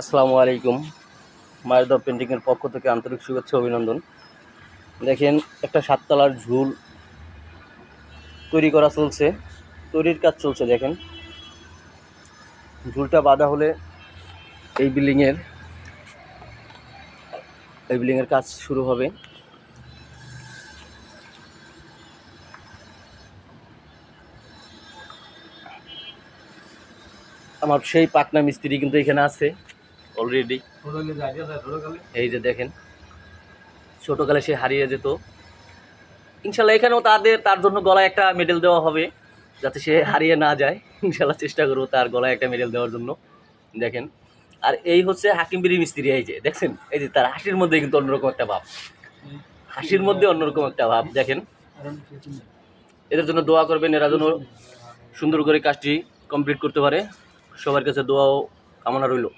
আসসালামু আলাইকুম। মায়ের দর পেন্টিংয়ের পক্ষ থেকে আন্তরিক শুভেচ্ছা অভিনন্দন। দেখেন, একটা সাততলার ঝুল তৈরি করা চলছে। তৈরির কাজ চলছে, দেখেন। ঝুলটা বাঁধা হলে এই বিল্ডিংয়ের এই বিল্ডিংয়ের কাজ শুরু হবে। আমার সেই পাকনা মিস্ত্রি কিন্তু এখানে আছে। অলরেডি এই যে দেখেন, ছোটকালে সে হারিয়ে যেত। ইনশাল্লাহ এখানেও তাদের, তার জন্য গলায় একটা মেডেল দেওয়া হবে, যাতে সে হারিয়ে না যায়। ইনশাল্লাহ চেষ্টা করব তার গলায় একটা মেডেল দেওয়ার জন্য। দেখেন, আর এই হচ্ছে হাকিম বিড়ি মিস্ত্রি, এই যে, দেখছেন? এই যে তার হাসির মধ্যে কিন্তু অন্যরকম একটা ভাব। হাসির মধ্যে অন্যরকম একটা ভাব, দেখেন। এদের জন্য দোয়া করবেন, এরা যেন সুন্দর করে কাজটি কমপ্লিট করতে পারে। সবার কাছে দোয়াও কামনা রইল।